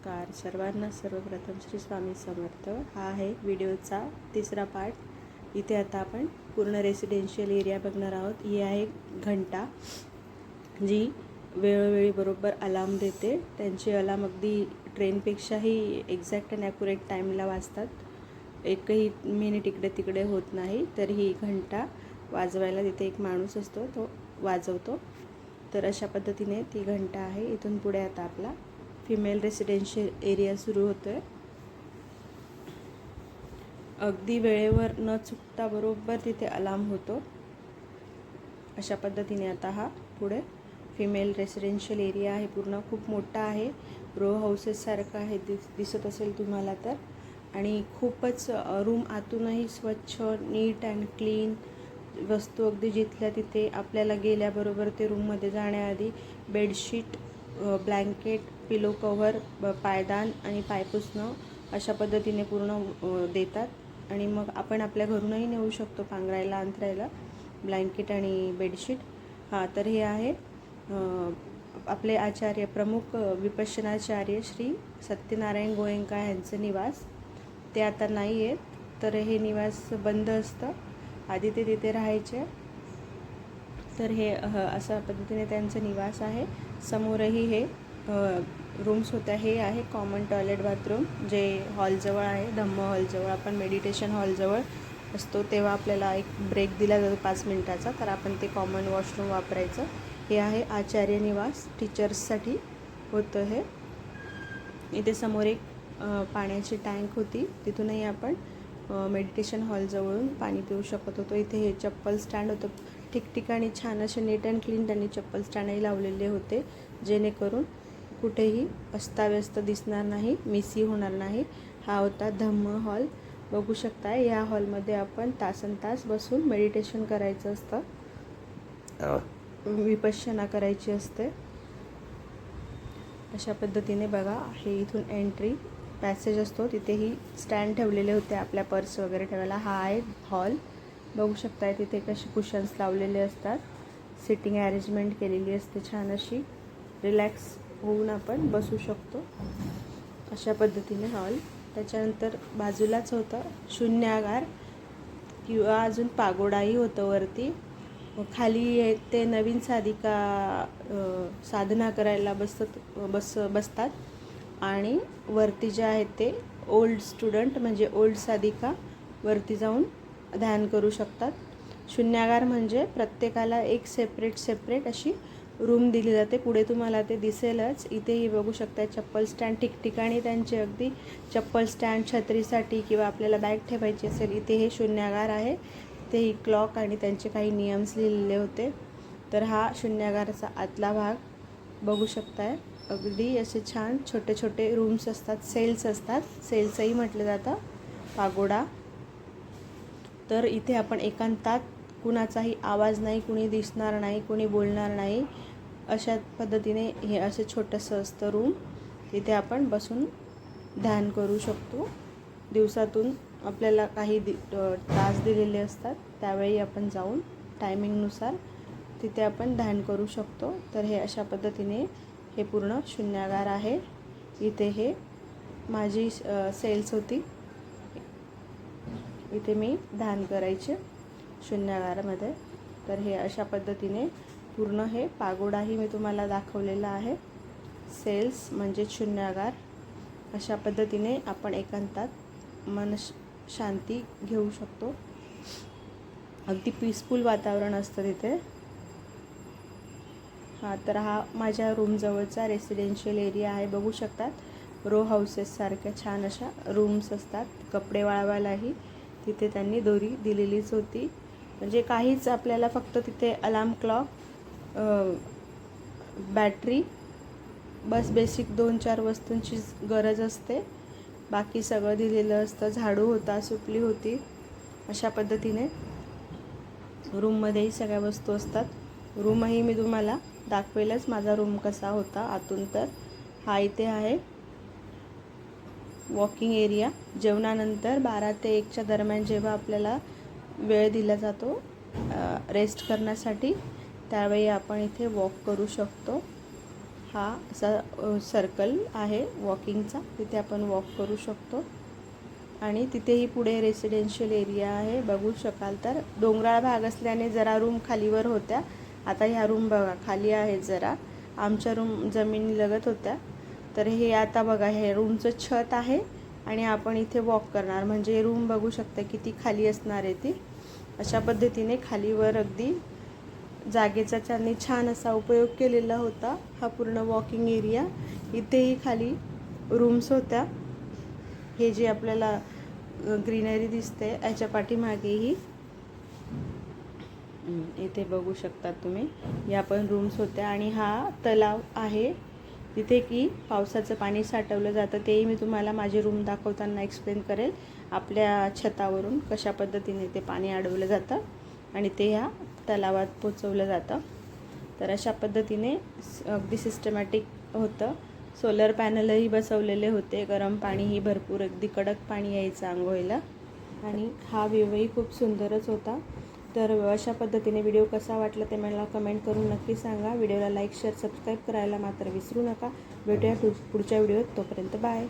नमस्कार. सर्वांना सर्वप्रथम श्री स्वामी समर्थ. हा आहे व्हिडिओचा तिसरा पार्ट इथे आता आपण पूर्ण रेसिडेन्शियल एरिया बघणार आहोत. ही आहे घंटा जी वेळोवेळी बरोबर अलार्म देते. त्यांचे अलार्म अगदी ट्रेनपेक्षाही एक्झॅक्ट अँड ॲक्युरेट टाईमला वाजतात. एकही मिनिट इकडे तिकडे होत नाही. तर ही घंटा वाजवायला तिथे एक माणूस असतो तो वाजवतो. तर अशा पद्धतीने ती घंटा आहे. इथून पुढे आता आपला फिमेल रेसिडेन्शियल एरिया सुरू होतो आहे अगदी वेळेवर न चुकता बरोबर तिथे अलार्म होतो. अशा पद्धतीने आता हा पुढे फिमेल रेसिडेन्शियल एरिया आहे. पूर्ण खूप मोठा आहे. रो हाऊसेससारखं आहे. दिस दिसत असेल तुम्हाला तर. आणि खूपच रूम आतूनही स्वच्छ नीट अँड क्लीन वस्तू अगदी जिथल्या तिथे आपल्याला गेल्याबरोबर ते रूममध्ये जाण्याआधी बेडशीट ब्लँकेट पिलो कव्हर पायदान आणि पायपुसणं अशा पद्धतीने पूर्ण देतात. आणि मग आपण आपल्या घरूनही नेऊ शकतो पांघरायला अंथरायला ब्लँकेट आणि बेडशीट हां तर हे आहे आपले आचार्य प्रमुख विपश्चनाचार्य श्री सत्यनारायण गोयंका यांचं निवास. ते आता नाही आहेत तर हे निवास बंद असतं. आधी ते तिथे राहायचे. तर हे अशा पद्धतीने त्यांचं निवास आहे. समोरही हे रूम्स होत्या. हे आहे कॉमन टॉयलेट बाथरूम जे हॉलजवळ आहे धम्म हॉलजवळ आपण मेडिटेशन हॉलजवळ असतो तेव्हा आपल्याला एक ब्रेक दिला जातो पाच मिनटाचा. तर आपण ते कॉमन वॉशरूम वापरायचं. हे आहे आचार्य निवास. टीचर्ससाठी होतं हे. इथे समोर एक पाण्याची टँक होती. तिथूनही आपण मेडिटेशन हॉलजवळून पाणी पिऊ शकत होतो. इथे हे चप्पल स्टँड होतं. ठिकठिकाणी छान असे नीट अँड क्लीन त्यांनी चप्पल स्टँडही लावलेले होते जेणेकरून कुठेही अस्ताव्यस्त दिसणार नाही मिसी होणार नाही. हा होता धम्म हॉल. बघू शकता या हॉलमध्ये आपण तासन तास बसून मेडिटेशन करायचं असतं. विपश्यना करायची असते. अशा पद्धतीने बघा हे इथून एंट्री पॅसेज असतो. तिथेही स्टँड ठेवलेले होते आपल्या पर्स वगैरे ठेवायला. हा आहे हॉल. बघू शकताय तिथे कसे कुशन्स लावलेले असतात. सिटिंग अरेंजमेंट केलेली असते छान अशी. रिलॅक्स होऊन आपण बसू शकतो. अशा पद्धतीने हॉल त्याच्यानंतर बाजूलाच होतं शून्यागार. किंवा अजून पागोडाही होतं वरती. खाली ते नवीन साधिका साधना करायला बसत बस बसतात. आणि वरती जे आहेत ते ओल्ड स्टुडंट म्हणजे ओल्ड साधिका वरती जाऊन ध्यान करू शकतात. शून्यागार म्हणजे प्रत्येकाला एक सेपरेट सेपरेट अशी रूम दिली जाते. पुढे तुम्हाला ते दिसेलच. इथेही बघू शकता चप्पल स्टँड ठिकठिकाणी त्यांचे अगदी चप्पल स्टँड छत्रीसाठी किंवा आपल्याला बॅग ठेवायची असेल इथे हे शून्यागार आहे. तेही क्लॉक आणि त्यांचे काही नियम्स लिहिलेले होते. तर हा शून्यागाराचा आतला भाग बघू शकताय. अगदी असे छान छोटे छोटे रूम्स असतात. सेल्स असतात. सेल्सही म्हटलं जातं. पागोडा. तर इथे आपण एकांतात कुणाचाही आवाज नाही कुणी दिसणार नाही कुणी बोलणार नाही अशा पद्धतीने हे असं छोटंसं असतं रूम तिथे आपण बसून ध्यान करू शकतो. दिवसातून आपल्याला काही दि तास दिलेले असतात त्यावेळी आपण जाऊन टायमिंगनुसार तिथे आपण ध्यान करू शकतो. तर हे अशा पद्धतीने हे पूर्ण शून्यागार आहे. इथे हे माझी सेल्स होती. इथे मी धान करायचे शून्यागारामध्ये. तर हे अशा पद्धतीने पूर्ण हे पागोडाही मी तुम्हाला दाखवलेला आहे. सेल्स म्हणजे शून्यागार. अशा पद्धतीने आपण एकांतात मन शांती घेऊ शकतो. अगदी पीसफुल वातावरण असतं तिथे. हा तर हा माझ्या रूमजवळचा रेसिडेन्शियल एरिया आहे. बघू शकतात. रो हाऊसेससारख्या छान अशा रूम्स असतात. कपडे वाळवायलाही तिथे त्यांनी दोरी दिलेलीच होती. म्हणजे काहीच आपल्याला फक्त तिथे अलार्म क्लॉक बॅटरी बस बेसिक दोन चार वस्तूंची गरज असते. बाकी सगळं दिलेलं असतं. झाडू होता सुपली होती. अशा पद्धतीने रूममध्येही सगळ्या वस्तू असतात. रूमही मी तुम्हाला दाखवेलच. माझा रूम कसा होता आतून तर. हा इथे आहे. Walking area. जेवणानंतर बारा ते एकच्या दरम्यान जेव्हा आपल्याला वेळ दिला जातो रेस्ट करण्यासाठी त्यावेळी आपण इथे वॉक करू शकतो. हा असा सर्कल आहे वॉकिंगचा तिथे आपण वॉक करू शकतो. आणि तिथेही पुढे रेसिडेन्शियल एरिया आहे. बघू शकाल तर. डोंगराळ भाग असल्याने जरा रूम खालीवर होत्या. आता ह्या रूम बघा खाली आहेत जरा. आमच्या रूम जमिनी लगत होत्या. तर हे आता बघा हे रूमचं छत आहे आणि आपण इथे वॉक करणार. म्हणजे रूम बघू शकता किती खाली असणार आहे ती. अशा पद्धतीने खालीवर अगदी जागेचा त्यांनी छान असा उपयोग केलेला होता. हा पूर्ण वॉकिंग एरिया इथेही खाली रूम्स होत्या. हे जे आपल्याला ग्रीनरी दिसते याच्या पाठीमागेही. इथे बघू शकता तुम्ही. या पण रूम्स होत्या आणि हा तलाव आहे. तिथे की पावसाचं पाणी साठवलं जातं तेही मी तुम्हाला माझे रूम दाखवताना एक्सप्लेन करेल. आपल्या छतावरून कशा पद्धतीने ते पाणी अडवलं जातं आणि ते ह्या तलावात पोचवलं जातं. तर अशा पद्धतीने अगदी सिस्टमॅटिक होतं. सोलर पॅनलही बसवलेले होते. गरम पाणीही भरपूर अगदी कडक पाणी यायचं आंघोळीला. आणि हा व्ह्यूही खूप सुंदरच होता. तर अशा पद्धतीने व्हिडिओ कसा वाटला ते मला कमेंट करून नक्की सांगा. व्हिडिओला लाईक शेअर सबस्क्राईब करायला मात्र विसरू नका. भेटूया पुढच्या व्हिडिओत. तोपर्यंत बाय.